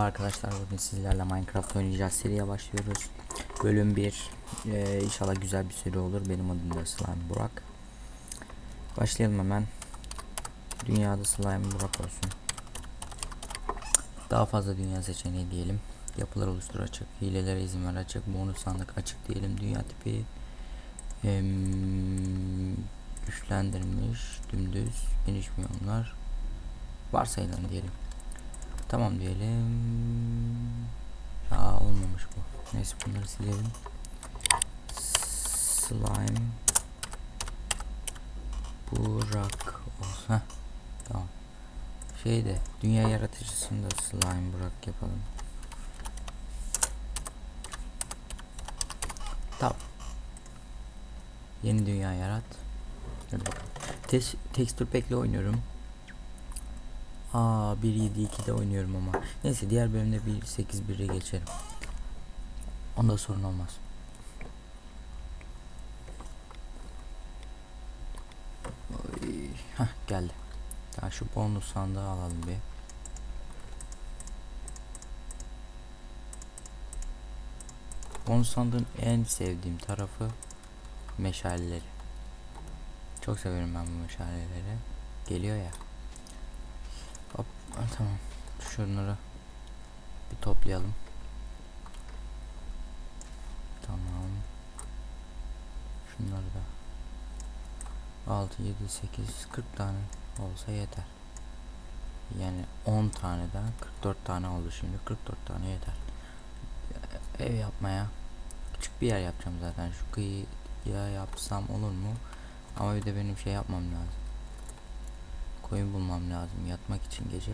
Merhaba arkadaşlar bugün sizlerle Minecraft oynayacağız seriye başlıyoruz. Bölüm 1 ee, İnşallah güzel bir seri olur. Benim adım da Slime Burak. Başlayalım hemen. Dünyada Slime Burak olsun. Daha fazla dünya seçeneği diyelim. Yapılar oluştur açık Hilelere izin ver açık Bonus sandık açık diyelim. Dünya tipi em, Güçlendirmiş Dümdüz Geniş milyonlar Varsayılan diyelim Tamam diyelim. Aa olmamış bu. Neyse bunları silelim. Slime Burak olsun. Heh, Tamam. Şeyde dünya yaratıcısında slime Burak yapalım. Tamam. Yeni dünya yarat. Hadi bakalım. Tes tekstür pack'le oynuyorum. Aa 1.7.2'de oynuyorum ama. Neyse diğer bölümde 1.8.1'e geçerim. Onda sorun olmaz. Heh geldi. Daha şu bonus sandığı alalım bir. Bonus sandığın en sevdiğim tarafı meşaleleri. Çok severim ben bu meşaleleri. Geliyor ya. Tamam. Şunları bir toplayalım. Tamam. Şunları da 6 7 8 40 tane olsa yeter. Yani 10 taneden 44 tane oldu şimdi. 44 tane yeter. Ev yapmaya küçük bir yer yapacağım zaten. Şu kıyıya yapsam olur mu? Ama bir de benim şey yapmam lazım. Koyun bulmam lazım yatmak için gece.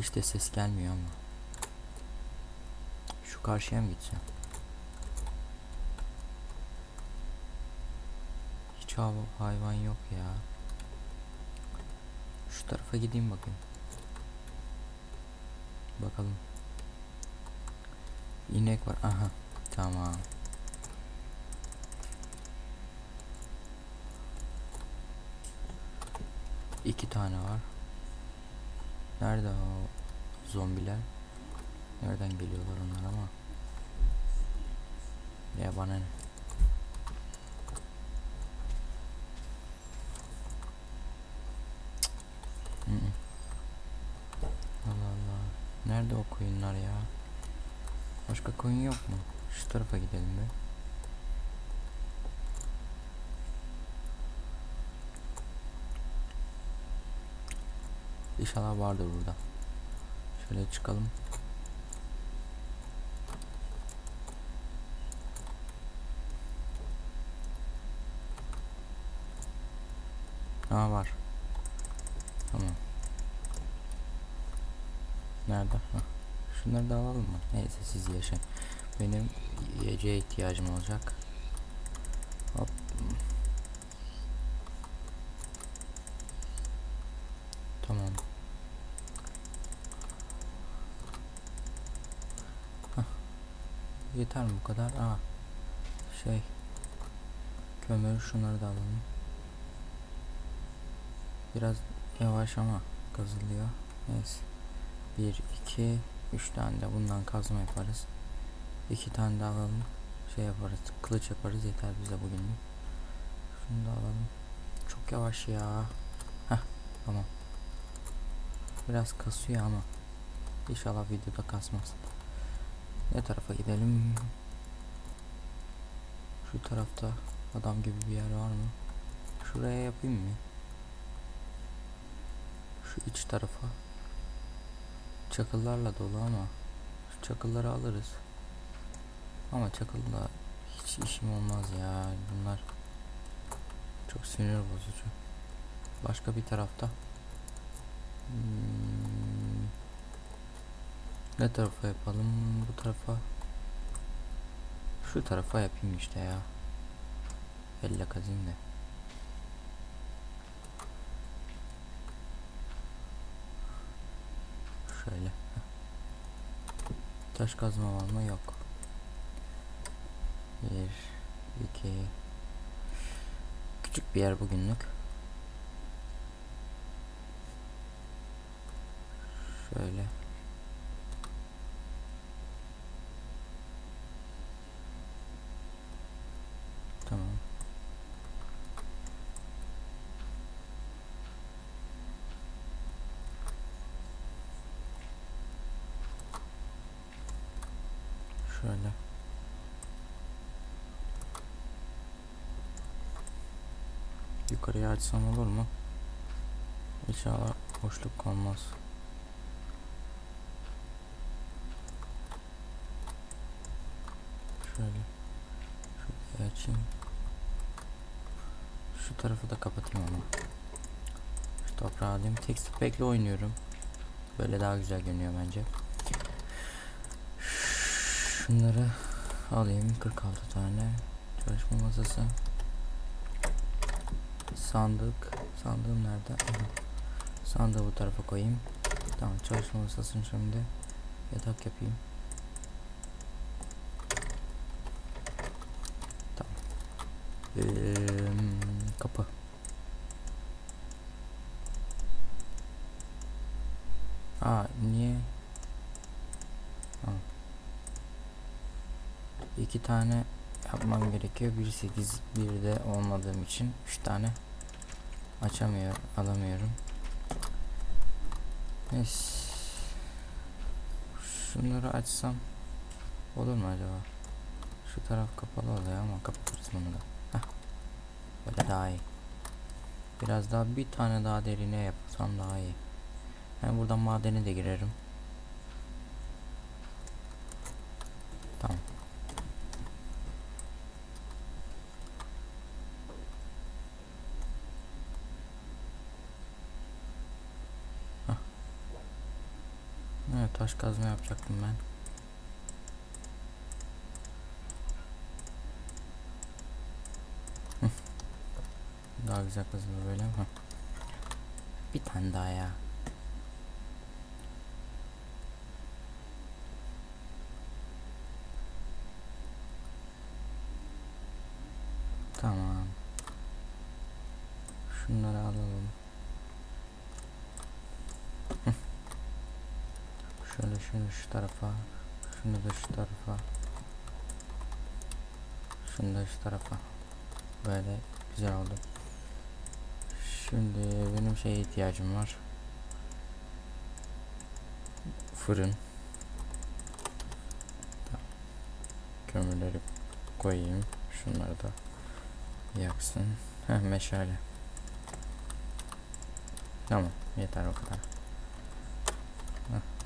Hiç de ses gelmiyor ama. Şu karşıya mı gideceğim? Hiç hayvan yok ya. Şu tarafa gideyim bakayım. Bakalım. İnek var. Aha. Tamam. İki tane var. Nerede o zombiler? Nereden geliyorlar onlar ama? Ya bana ne? Allah Allah. Nerede o koyunlar ya? Başka koyun yok mu? Şu tarafa gidelim be. İnşallah vardır burada. Şöyle çıkalım. Ha var. Tamam. Nerede? Şunları da alalım mı? Neyse siz yaşayın. Benim yiyeceğe ihtiyacım olacak. Hop. Tamam. Hah. Yeter mi bu kadar? Aa. Şey. Kömür şunları da alalım. Biraz yavaş ama kazılıyor. Neyse. 1 2 3 tane de bundan kazma yaparız. 2 tane de alalım. Şey yaparız. Kılıç yaparız yeter bize bugünlük. Şunu da alalım. Çok yavaş ya. Heh, tamam. Biraz kasıyor ama inşallah videoda kasmaz. Ne tarafa gidelim? Şu tarafta adam gibi bir yer var mı? Şuraya yapayım mı? Şu iç tarafa. Çakıllarla dolu ama şu çakılları alırız. Ama çakılla hiç işim olmaz ya. Bunlar çok sinir bozucu. Başka bir tarafta Hmm. Ne tarafa yapalım? Bu tarafa. Şu tarafa yapayım işte ya. Elle kazayım da. Şöyle. Taş kazma var mı? Yok. Bir, iki. Küçük bir yer bugünlük. Şöyle. Şöyle. Yukarıya açsam olur mu? İnşallah boşluk kalmaz. Şöyle. Şurayı açayım. Şu tarafı da kapatayım ama. Şu toprağı alayım. Text pack'le oynuyorum. Böyle daha güzel görünüyor bence. Şunları alayım. 46 tane. Çalışma masası. Sandık. Sandığım nerede? Aha. Sandığı bu tarafa koyayım. Tamam çalışma masasını şimdi yatak yapayım. Tamam. Ee, kapı. Aa niye? Ha. İki tane yapmam gerekiyor. Bir 8 bir de olmadığım için 3 tane açamıyor alamıyorum. Neyse. Şunları açsam olur mu acaba? Şu taraf kapalı oluyor ama kapatırız bunu da. Heh. Böyle daha iyi. Biraz daha bir tane daha derine yapsam daha iyi. Hem buradan madene de girerim. Tamam. Taş kazma yapacaktım ben. Daha güzel kazılır böyle. Hah. Bir tane daha ya. Tamam. Şunları alalım. Hıh. Şöyle şunu şu tarafa. Şunu da şu tarafa. Şunu da şu tarafa. Böyle güzel oldu. Şimdi benim şeye ihtiyacım var. Fırın. Kömürleri koyayım. Şunları da yaksın. Heh meşale. Tamam yeter o kadar. Heh.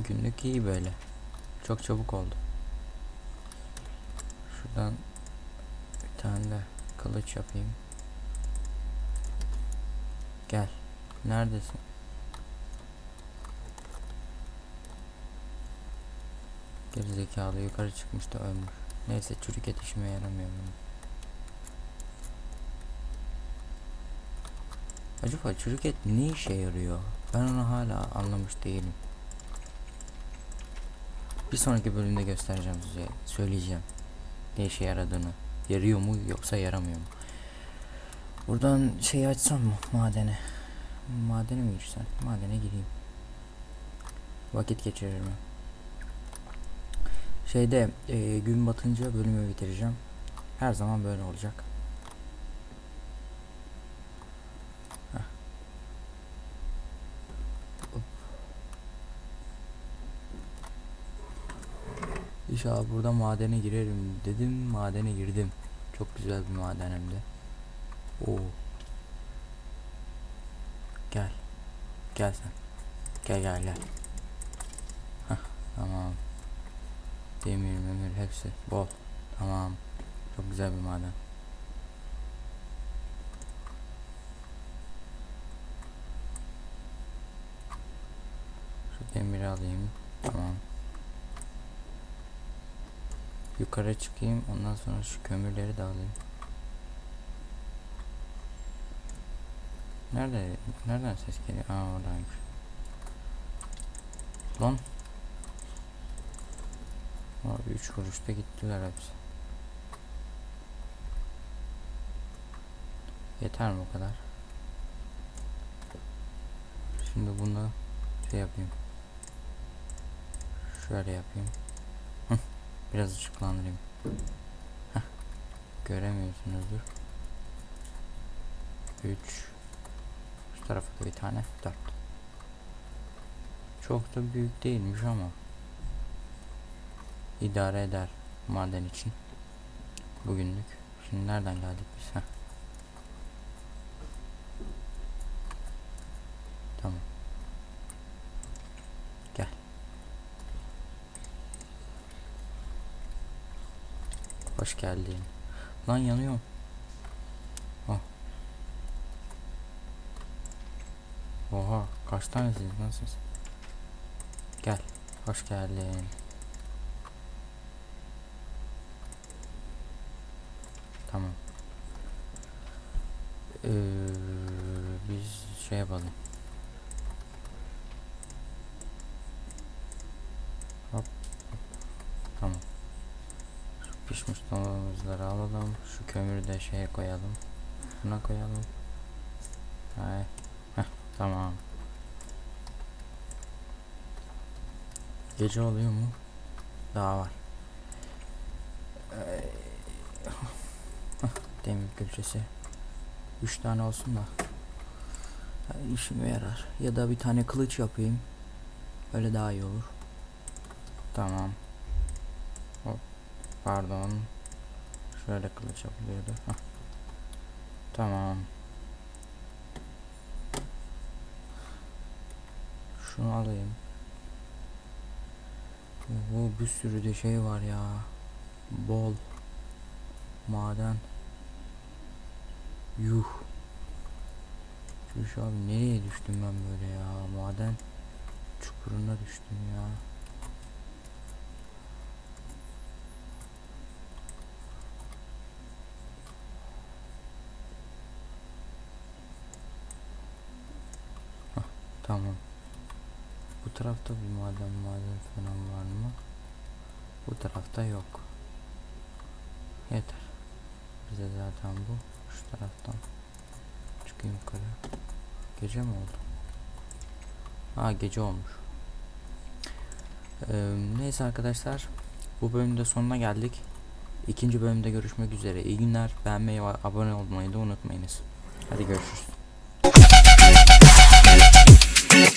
Bugünlük iyi böyle. Çok çabuk oldu. Şuradan bir tane de kılıç yapayım. Gel. Neredesin? Gerizekalı yukarı çıkmış da ölmüş. Neyse çürük et işime yaramıyor benim. Acaba çürük et ne işe yarıyor? Ben onu hala anlamış değilim. Bir sonraki bölümde göstereceğim size. Söyleyeceğim. Ne işe yaradığını. Yarıyor mu yoksa yaramıyor mu? Buradan şeyi açsam mı? Madene. Madene mi girsem? Madene gireyim. Vakit geçiririm. Şeyde e, gün batınca bölümü bitireceğim. Her zaman böyle olacak. İnşallah burada madene girerim dedim. Madene girdim. Çok güzel bir maden hem de. Oo. Gel. Gel sen. Gel gel gel. Hah, tamam. Demir, memir hepsi bol. Tamam. Çok güzel bir maden. Şu demiri alayım. Tamam. Yukarı çıkayım. Ondan sonra şu kömürleri de alayım. Nerede? Nereden ses geliyor? Aa oradaymış. Lan. Abi 3 kuruşta gittiler hepsi. Yeter mi o kadar? Şimdi bunu şey yapayım. Şöyle yapayım. Biraz ışıklandırayım. Heh, Göremiyorsunuzdur. 3 Şu tarafa da bir tane 4 Çok da büyük değilmiş ama idare eder maden için. Bugünlük. Şimdi nereden geldik biz? Heh. Tamam. Gel. Hoş geldin. Lan yanıyorum. Oh. Oha kaç tanesiniz nasılsınız? Gel. Hoş geldin. Tamam. Ee, biz şey yapalım. Hop. hop. Tamam. Şu pişmiş domuzları alalım. Şu kömürü de şeye koyalım. Buna koyalım. Hay. Heh, tamam. Gece oluyor mu? Daha var. Demir külçesi. 3 tane olsun da. İşime yarar. Ya da bir tane kılıç yapayım. Öyle daha iyi olur. Tamam. Hop. Pardon. Şöyle kılıç yapılıyordu. Hah. Tamam. Şunu alayım. Oo, bir sürü de şey var ya. Bol. Maden. Yuh. Şu abi nereye düştüm ben böyle ya? Maden çukuruna düştüm ya. Tamam. Bu tarafta bir maden maden falan var mı? Bu tarafta yok. Yeter. Bize zaten bu. Şu taraftan çıkayım yukarı. Gece mi oldu? Ha gece olmuş. Ee, neyse arkadaşlar. Bu bölümde sonuna geldik. İkinci bölümde görüşmek üzere. İyi günler. Beğenmeyi ve abone olmayı da unutmayınız. Hadi görüşürüz.